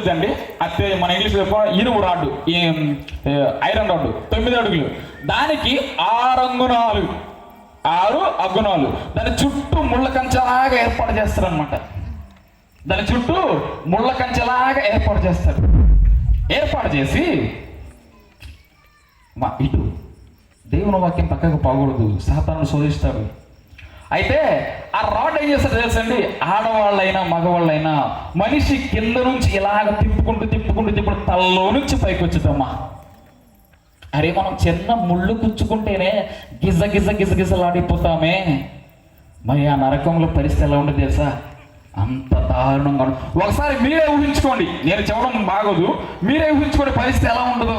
ఉంటుందండి అదే మన ఇంగ్లీష్ ఇనుము రాడ్డు. ఈ ఐరన్ రాడ్డు. తొమ్మిది అడుగులు. దానికి ఆరు అంగుణాలు ఆరు అగుణాలు దాని చుట్టూ ముళ్ళ కంచెలాగా ఏర్పాటు చేస్తారనమాట దాని చుట్టూ ముళ్ళ కంచెలాగా ఏర్పాటు చేస్తారు. ఏర్పాటు చేసి మా ఇటు దేవుని వాక్యం పక్కకు పోకూడదు. సాతాను శోధిస్తాడు. అయితే ఆ రాడ్ ఏం చేస్తారు తెలుసండి? ఆడవాళ్ళైనా మగవాళ్ళైనా మనిషి కింద నుంచి ఇలాగ తిప్పుకుంటూ తిప్పుకుంటూ తిప్పుడు తలలో నుంచి పైకి వచ్చిద్దమ్మా అరే మనం చిన్న ముళ్ళు కుచ్చుకుంటేనే గిజ గిజ గిజ గిజలాడిపోతామే. మరి ఆ నరకంలో పరిస్థితి ఎలా ఉండదు తెలుసా? అంత దారుణంగా ఒకసారి మీరే ఊహించుకోండి. నేను చెప్పడం బాగోదు మీరే ఊహించుకోండి పరిస్థితి ఎలా ఉండదు.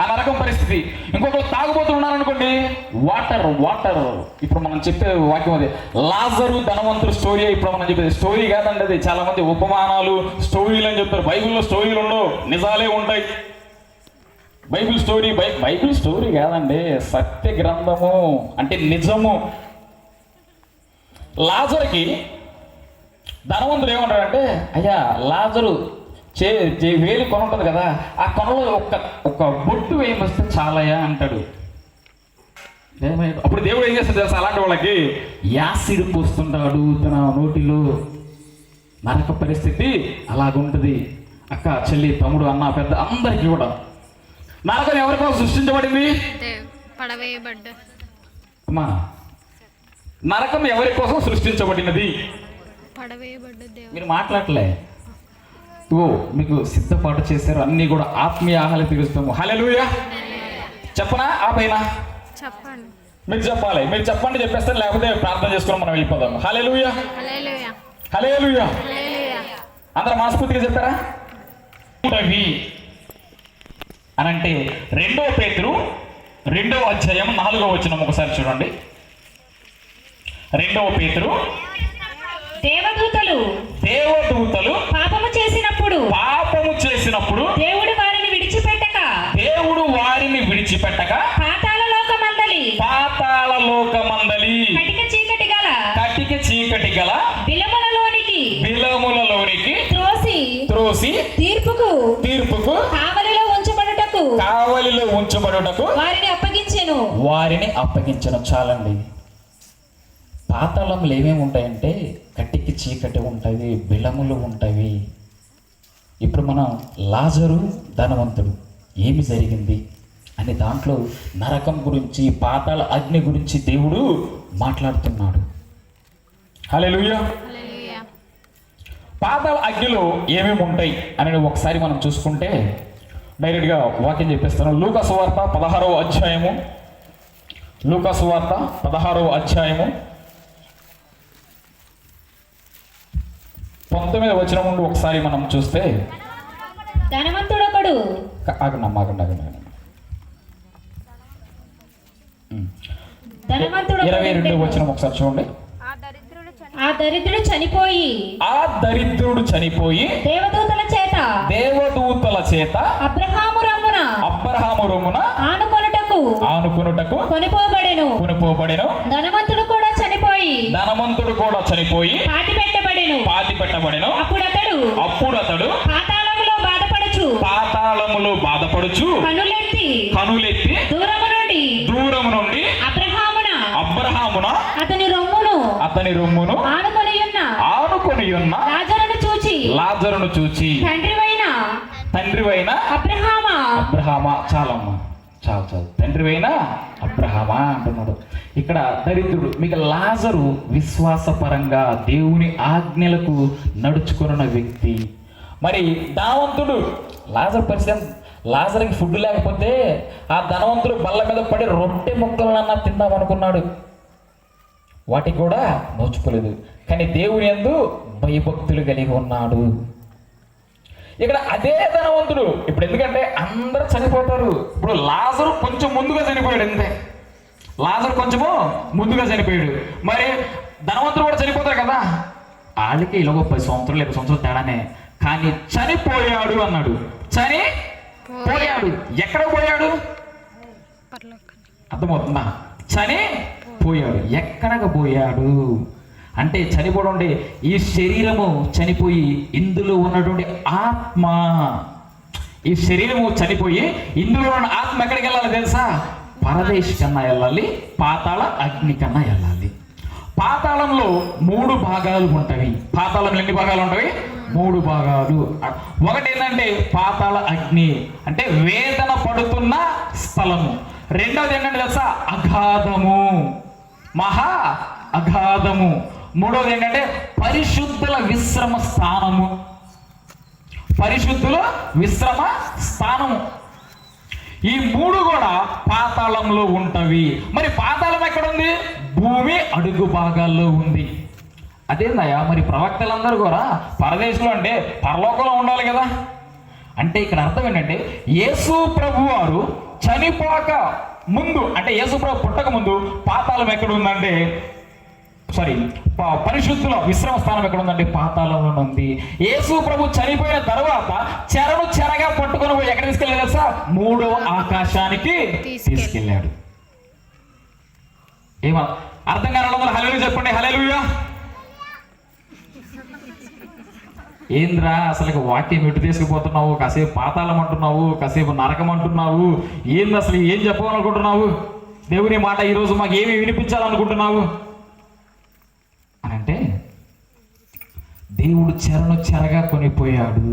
ఆ నరకం పరిస్థితి. ఇంకొకరు తాగుబోతూ ఉన్నారనుకోండి వాటర్ వాటర్. ఇప్పుడు మనం చెప్పే వాక్యం అది. లాజరు ధనవంతుడు స్టోరీ ఇప్పుడు మనం చెప్పేది. స్టోరీ కాదండి అది. చాలా మంది ఉపమానాలు స్టోరీలు అని చెప్తారు. బైబిల్లో స్టోరీలు ఉండవు. నిజాలే ఉంటాయి. Bible story by Bible story కాదండి. సత్య గ్రంథము అంటే నిజము. లాజర్కి ధనవంతుడు ఏమంటాడంటే అయ్యా లాజరు చే చే వేలు కొన ఉంటుంది కదా ఆ కొనలో ఒక్క ఒక్క బొట్టు వేయమస్తే చాలయ్యా అంటాడు. అప్పుడు దేవుడు ఏం చేస్తాడు తెలుసా? అలాంటి వాళ్ళకి యాసిడ్ పోస్తుంటాడు తన నోటిలో. నరక పరిస్థితి అలాగుంటుంది. అక్క చెల్లి తమ్ముడు అన్న పెద్ద అందరికీ కూడా. నరకం ఎవరి కోసం సృష్టించబడింది? అమ్మా నరకం ఎవరి కోసం సృష్టించబడినది? మీరు మాట్లాడలే. ఓ మీకు సిద్ధపాటు చేశారు. అన్నీ కూడా ఆత్మీయ ఆహాలు తీరుస్తాము హలెలుయా చెప్పనా? ఆ పైన చెప్పండి. మీరు చెప్పాలి. మీరు చెప్పండి చెప్పేస్తాను. లేకపోతే ప్రార్థన చేసుకుని మనం వెళ్ళిపోదాం. Hallelujah hallelujah hallelujah. అందరూ మనస్ఫూర్తిగా చెప్పారా? అని అంటే రెండో పేతురు రెండో అధ్యాయం నాలుగో వచ్చిన ఒకసారి చూడండి. రెండవ పేతురు దేవదూతలు దేవదూతలు పాపము చేసినప్పుడు పాపము చేసినప్పుడు దేవుడు వారిని విడిచిపెట్టక దేవుడు వారిని విడిచిపెట్టక పాతాళ లోకమందలి పాతాళ లోకమందలి కటిక చీకటి గల కటిక చీకటి గల బిలములలోనికి బిలములలోనికి త్రోసి త్రోసి తీర్పుకు తీర్పుకు కావలిలో ఉంచబడుటకు కావలిలో ఉంచబడుటకు వారిని అప్పగించెను. వారిని అప్పగించడం చాలండి. పాతాళంలో ఏమేమి ఉంటాయంటే చీకటి ఉంటుంది బిలములు ఉంటాయి ఇప్పుడు మనం లాజరు ధనవంతుడు ఏమి జరిగింది? అని దాంట్లో నరకం గురించి పాతాళ అగ్ని గురించి దేవుడు మాట్లాడుతున్నాడు. హల్లెలూయా. పాతాళ అగ్నిలో ఏమేమి ఉంటాయి అనేది ఒకసారి మనం చూసుకుంటే డైరెక్ట్గా వాక్యం చెప్పేస్తాను. లూకాసు వార్త పదహారవ అధ్యాయము. లూకాసు వార్త పదహారవ అధ్యాయము. పంతొమ్మిది వచ్చిన ముందు ఒకసారి మనం చూస్తే ఆగండి అమ్మ, ఆగండి ఆగండి. ధనవంతుడు ఇరవై రెండు వచ్చిన ఒకసారి చూడండి. ఆ దరిద్రుడు చనిపోయి ఆ దరిద్రుడు చనిపోయి దేవదూతల చేత దేవదూతల చేత అబ్రహాము రమ్మున అబ్రహాము రొమ్మున ఆనుకొనుటకు ఆనుకునుటకు కొనిపోబడెను. కొనుకోబడెను ధనవంతుడు కూడా చనిపోయి ధనవంతుడు కూడా చనిపోయి పాతి పాతి పెట్టబడెను అప్పుడు అతడు అప్పుడు అతడు పాతాళములో బాధపడుచు. పాతాళములో బాధపడుచు. కనులెత్తి కనులెత్తి దూరము నుండి దూరం నుండి అబ్రహామున అబ్రహామున అతని రొమ్మును అతని రొమ్మును ఆనుకొని ఉన్న ఆనుకొని ఉన్న రాజరును చూచి లాజరును చూచి తండ్రివైన తండ్రివైన అబ్రహామా అబ్రహామా చాలమ్మా. చాలు చాలు తండ్రివైన అబ్రహమా అంటున్నాడు. ఇక్కడ దరిద్రుడు మీకు లాజరు విశ్వాసపరంగా దేవుని ఆజ్ఞలకు నడుచుకున్న వ్యక్తి. మరి ధనవంతుడు లాజర్ పరిస్థితి లాజర్కి ఫుడ్ లేకపోతే ఆ ధనవంతుడు బల్ల మీద పడి రొట్టె ముక్కలన్నా తిందాం అనుకున్నాడు వాటికి కూడా నోచుకోలేదు. కానీ దేవుని ఎందు భయభక్తులు కలిగి ఉన్నాడు. ఇక్కడ అదే ధనవంతుడు. ఇప్పుడు ఎందుకంటే అందరూ చనిపోతారు. ఇప్పుడు లాజరు కొంచెం ముందుగా చనిపోయాడు అంతే. లాజరు కొంచెము ముందుగా చనిపోయాడు. మరి ధనవంతుడు కూడా చనిపోతారు కదా. వాళ్ళకి ఇలాగో పది సంవత్సరాలు ఇరవై సంవత్సరాలు తేడానే. కానీ చనిపోయాడు అన్నాడు. చని పోయాడు. ఎక్కడ పోయాడు? అర్థమవుతుందా? చని పోయాడు. ఎక్కడకు పోయాడు? అంటే చనిపోవడం ఈ శరీరము చనిపోయి ఇందులో ఉన్నటువంటి ఆత్మ. ఈ శరీరము చనిపోయి ఇందులో ఉన్న ఆత్మ ఎక్కడికి వెళ్ళాలి తెలుసా? పరదేశ్ కన్నా వెళ్ళాలి పాతాళ అగ్ని కన్నా వెళ్ళాలి. పాతాళంలో మూడు భాగాలు ఉంటాయి. పాతాళంలో ఎన్ని భాగాలు ఉంటాయి? మూడు భాగాలు. ఒకటి ఏంటంటే పాతాళ అగ్ని అంటే వేదన పడుతున్న స్థలము. రెండవది ఏంటంటే తెలుసా? అఘాధము మహా అఘాధము మూడవది ఏంటంటే పరిశుద్ధుల విశ్రమ స్థానము. పరిశుద్ధుల విశ్రమ స్థానము. ఈ మూడు కూడా పాతాళంలో ఉంటవి. మరి పాతాళం ఎక్కడ ఉంది భూమి అడుగు భాగాల్లో ఉంది. అదేందయ్యా? మరి ప్రవక్తలందరూ కూడా పరదేశంలో అంటే పరలోకంలో ఉండాలి కదా? అంటే ఇక్కడ అర్థం ఏంటంటే యేసు ప్రభు వారు చనిపోక ముందు అంటే యేసు ప్రభు పుట్టక ముందు పాతాళం ఎక్కడ ఉందంటే సారీ పరిశుద్ధుల విశ్రమ స్థానం ఎక్కడ ఉందంటే పాతాళంలో ఉంది. యేసు ప్రభు చనిపోయిన తర్వాత చెరను చెరగా పట్టుకొని పోయి ఎక్కడ తీసుకెళ్ళాడు సార్ మూడవ ఆకాశానికి తీసుకెళ్ళి- తీసుకెళ్ళాడు. ఏమా? అర్థం కాని హల్లెలూయా చెప్పండి. హల్లెలూయా. ఏంద్రా అసలు వాక్యం ఎటు తీసుకుపోతున్నావు? కాసేపు పాతాళం అంటున్నావు కాసేపు నరకం అంటున్నావు. ఏంది అసలు ఏం చెప్పాలనుకుంటున్నావు? దేవుని మాట ఈరోజు మాకు ఏమి వినిపించాలనుకుంటున్నావు అని అంటే దేవుడు చెరను చెరగా కొనిపోయాడు.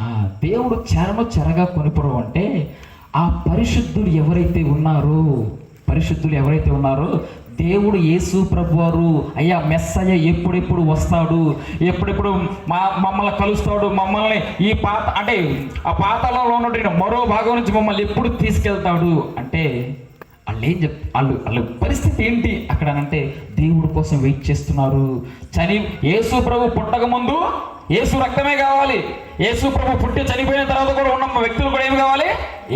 ఆ దేవుడు చెరను చెరగా కొనిపోవడం అంటే ఆ పరిశుద్ధులు ఎవరైతే ఉన్నారో పరిశుద్ధులు ఎవరైతే ఉన్నారో దేవుడు యేసు ప్రభువారు అయ్యా మెస్సయ్య ఎప్పుడెప్పుడు వస్తాడు ఎప్పుడెప్పుడు మా మమ్మల్ని కలుస్తాడు మమ్మల్ని ఈ పాత అంటే ఆ పాతాళంలో ఉన్నటువంటి మరో భాగం నుంచి మమ్మల్ని ఎప్పుడు తీసుకెళ్తాడు అంటే వాళ్ళు ఏం చెప్ వాళ్ళు వాళ్ళ పరిస్థితి ఏంటి? అక్కడ అంటే దేవుడి కోసం వెయిట్ చేస్తున్నారు. చని యేసు ప్రభు పుట్టక ముందు యేసు రక్తమే కావాలి. యేసు ప్రభు పుట్టి చనిపోయిన తర్వాత కూడా ఉన్న వ్యక్తులు కూడా ఏమి కావాలి?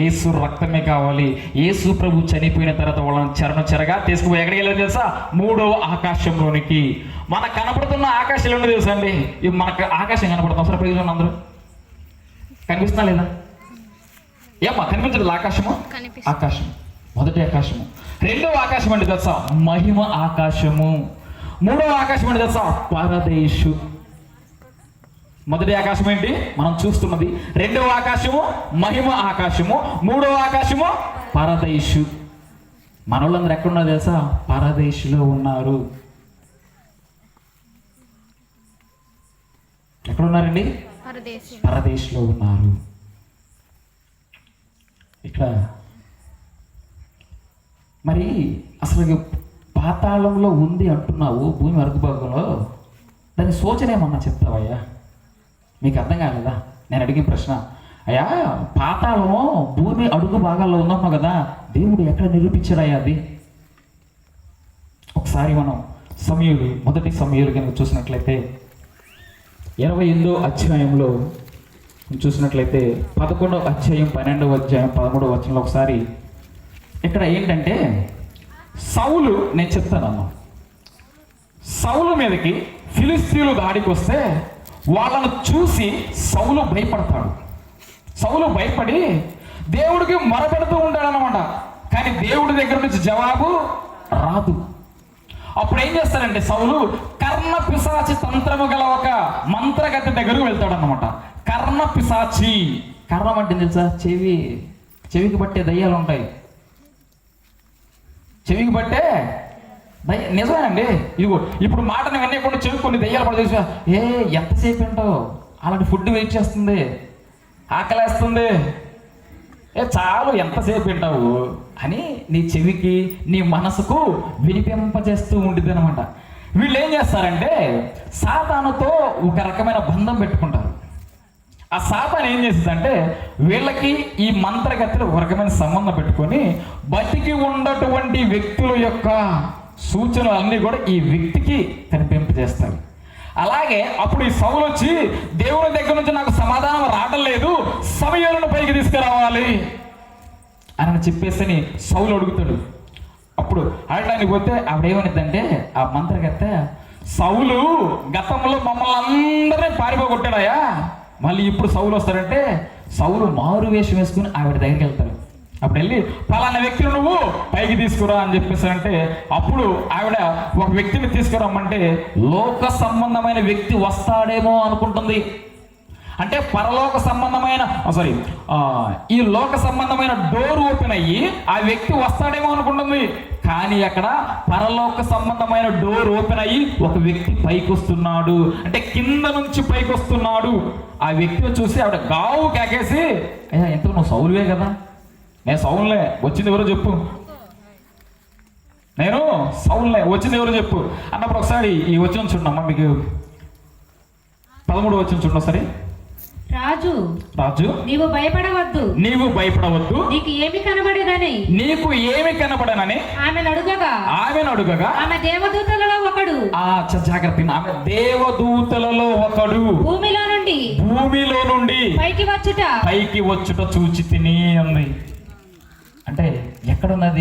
యేసు రక్తమే కావాలి. యేసు ప్రభు చనిపోయిన తర్వాత వాళ్ళని చెరను చెరగా తీసుకుపోయి ఎక్కడికి వెళ్ళారు తెలుసా? మూడవ ఆకాశంలోనికి. మనకు కనపడుతున్న ఆకాశంలో తెలుసా అండి? మనకు ఆకాశం కనపడుతుంది. అవసరం ప్రయోజనం అందరూ? కనిపిస్తున్నా లేదా? ఏమ్మా కనిపించలేదు ఆకాశము? ఆకాశం మొదటి ఆకాశము. రెండవ ఆకాశం అంటే తెలుసా? మహిమ ఆకాశము. మూడవ ఆకాశం అంటే తెలుసా? పరదేశు. మొదటి ఆకాశం ఏంటి? మనం చూస్తున్నది. రెండవ ఆకాశము మహిమ ఆకాశము. మూడవ ఆకాశము పరదేశు. మనోళ్ళందరూ ఎక్కడున్నారు తెలుసా? పరదేశులో ఉన్నారు. ఎక్కడున్నారండి? పరదేశం. పరదేశ్లో ఉన్నారు. ఇక్కడ మరి అసలు పాతాళంలో ఉంది అంటున్నావు భూమి అరుగు భాగంలో. దాని సూచన ఏమన్నా చెప్తావయ్యా? మీకు అర్థం కాలేదా? నేను అడిగిన ప్రశ్న. అయ్యా పాతాళము భూమి అడుగు భాగాల్లో ఉన్నాము కదా దేవుడు ఎక్కడ నిరూపించాడయ్యా అది? ఒకసారి మనం సమయులు మొదటి సమయులు కనుక చూసినట్లయితే ఇరవై ఎనిమిదో అధ్యాయంలో చూసినట్లయితే పదకొండవ అధ్యాయం పన్నెండవ అధ్యాయం పదమూడవ వచనంలో ఒకసారి ఇక్కడ ఏంటంటే సౌలు నేను చెప్తానమ్మా సౌలు మీదకి ఫిలిస్తీన్లు దాడికి వస్తే వాళ్ళను చూసి సౌలు భయపడతాడు. సౌలు భయపడి దేవుడికి మొరపెడుతూ ఉంటాడనమాట కానీ దేవుడి దగ్గర నుంచి జవాబు రాదు. అప్పుడు ఏం చేస్తాడంటే సౌలు కర్ణ పిశాచి తంత్రము గల ఒక మంత్రగతి దగ్గరకు వెళ్తాడు అనమాట కర్ణ పిశాచి. కర్ణం అంటే తెలుసా? చెవి. చెవికి పట్టే దయ్యాలు ఉంటాయి. చెవికి పట్టే దయ నిజమేనండి. ఇదిగో ఇప్పుడు మాటను వినకుండా చెవి కొన్ని దయ్యాలు పడి చూసా ఏ ఎంతసేపు ఏంటో అలాంటి ఫుడ్ వెయిట్ చేస్తుంది. ఆకలేస్తుంది. ఏ చాలు ఎంతసేపు వింటావు? అని నీ చెవికి నీ మనసుకు వినిపింపజేస్తూ ఉంటుంది అనమాట వీళ్ళు ఏం చేస్తారంటే సాతానుతో ఒక రకమైన బంధం పెట్టుకుంటారు. ఆ సాతాన్ ఏం చేసిందంటే వీళ్ళకి ఈ మంత్రగతిలో ఒక రకమైన సంబంధం పెట్టుకొని బతికి ఉన్నటువంటి వ్యక్తుల యొక్క సూచనలు అన్నీ కూడా ఈ వ్యక్తికి కనిపింపజేస్తాయి అలాగే అప్పుడు ఈ సౌలు వచ్చి దేవుని దగ్గర నుంచి నాకు సమాధానం రావడం లేదు సమయాలను పైకి తీసుకురావాలి అని చెప్పేసి సౌలు అడుగుతాడు. అప్పుడు అడగడానికి పోతే ఆవిడేమనిద్దంటే ఆ మంత్రగత్త సౌలు గతంలో మమ్మల్ని అందరినీ పారిపోగొట్టాడయా మళ్ళీ ఇప్పుడు సౌలు వస్తారంటే సౌలు మారు వేషం వేసుకుని ఆవిడ దగ్గరికి వెళ్తాడు. అప్పుడు వెళ్ళి పలానా వ్యక్తిని నువ్వు పైకి తీసుకురా అని చెప్పేసారంటే అప్పుడు ఆవిడ ఒక వ్యక్తిని తీసుకురమ్మంటే లోక సంబంధమైన వ్యక్తి వస్తాడేమో అనుకుంటుంది. అంటే పరలోక సంబంధమైన సారీ ఈ లోక సంబంధమైన డోర్ ఓపెన్ అయ్యి ఆ వ్యక్తి వస్తాడేమో అనుకుంటుంది. కానీ అక్కడ పరలోక సంబంధమైన డోర్ ఓపెన్ అయ్యి ఒక వ్యక్తి పైకి వస్తున్నాడు అంటే కింద నుంచి పైకి వస్తున్నాడు ఆ వ్యక్తిని చూసి ఆవిడ గావు కేకేసి అయ్యా ఎంతకు నువ్వు సౌలువే కదా? నేను సౌన్లే వచ్చింది ఎవరో చెప్పు. నేను సౌన్లే వచ్చింది ఎవరో చెప్పు. అన్నప్పుడు ఒకసారి ఈ వచ్చిన చూడమ్మా మీకు పదమూడు వచ్చిన చూడండి ఒకసారి. రాజు రాజు నీవు భయపడవద్దు. నీవు భయపడవద్దు. నీకు ఏమి కనబడేదని? నీకు ఏమి కనబడనని ఆమెను అడుగగా. ఆమెను అడుగగా. ఆమె దేవదూతలలో ఒకడు. ఆ జాగ్రత్త ఆమె దేవదూతలలో ఒకడు. భూమిలో నుండి. భూమిలో నుండి. పైకి వచ్చుట. పైకి వచ్చుట చూచి తిని అంది అంటే ఎక్కడున్నది?